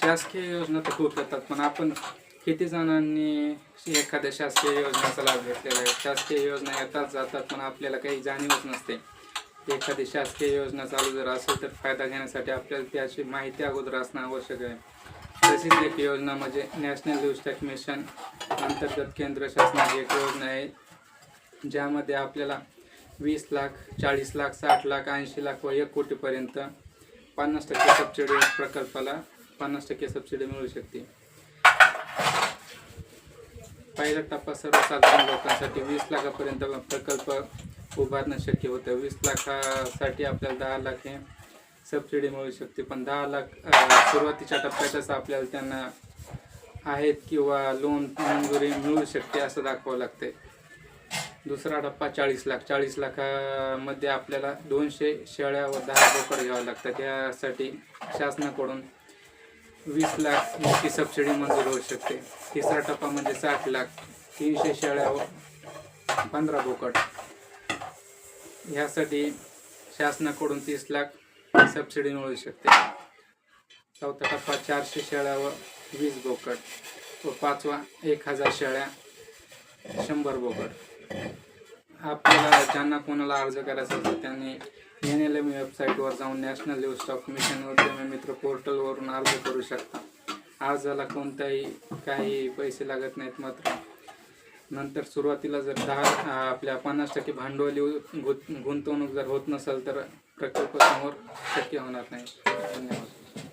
शासकीय योजना तर खूप येतात पण आपण किती जणांनी एखाद्या शासकीय योजनेचा लाभ घेतलेला आहे? शासकीय योजना येतात जातात पण आपल्याला काही जाणीवच नसते. एखादी शासकीय योजना चालू जर असेल तर फायदा घेण्यासाठी आपल्याला त्याची माहिती अगोदर असणं आवश्यक आहे. तशीच एक योजना म्हणजे नॅशनल लिव्हस्टॅक मिशन अंतर्गत केंद्र शासनाची एक योजना आहे ज्यामध्ये आपल्याला वीस लाख चाळीस लाख साठ लाख ऐंशी लाख व एक कोटीपर्यंत पन्नास टक्के सबसिडी प्रकल्पाला पन्नास टक्के सबसिडी मिळू शकते. पहिला टप्पा सर्वसाधारण लोकांसाठी वीस लाखापर्यंत प्रकल्प उभारणं शक्य होतं. वीस लाखासाठी आपल्याला दहा लाख हे सबसिडी मिळू शकते. पण दहा लाख सुरुवातीच्या टप्प्यातच आपल्याला त्यांना आहेत किंवा लोन मंजुरी मिळू शकते असं दाखवावं लागते दुसरा टप्पा चाळीस लाख. चाळीस लाखामध्ये आपल्याला दोनशे शेळ्या व दहा बोकड घ्यावं लागतात. यासाठी शासनाकडून वीस लाख इतकी सबसिडी मंजूर होऊ शकते. तिसरा टप्पा म्हणजे साठ लाख. तीनशे शेळ्या व पंधरा बोकड. ह्यासाठी शासनाकडून तीस लाख सबसिडी मिळू शकते. चौथा टप्पा चारशे शेळ्या व वीस बोकड. व पाचवा एक हजार शेळ्या शंभर बोकड. आपल्याला ज्यांना कोणाला अर्ज करायचा असेल त्यांनी एन एल एम वेबसाईटवर जाऊन नॅशनल लिव्ह स्टॉक मिशन उद्यमी मित्र पोर्टलवरून अर्ज करू शकता. अर्जाला कोणताही काही पैसे लागत नाहीत मात्र. नंतर सुरुवातीला जर दहा आपल्या पन्नास टक्के भांडवली गुंतवणूक जर होत नसेल तर प्रकल्प समोर शक्य होणार नाही. धन्यवाद.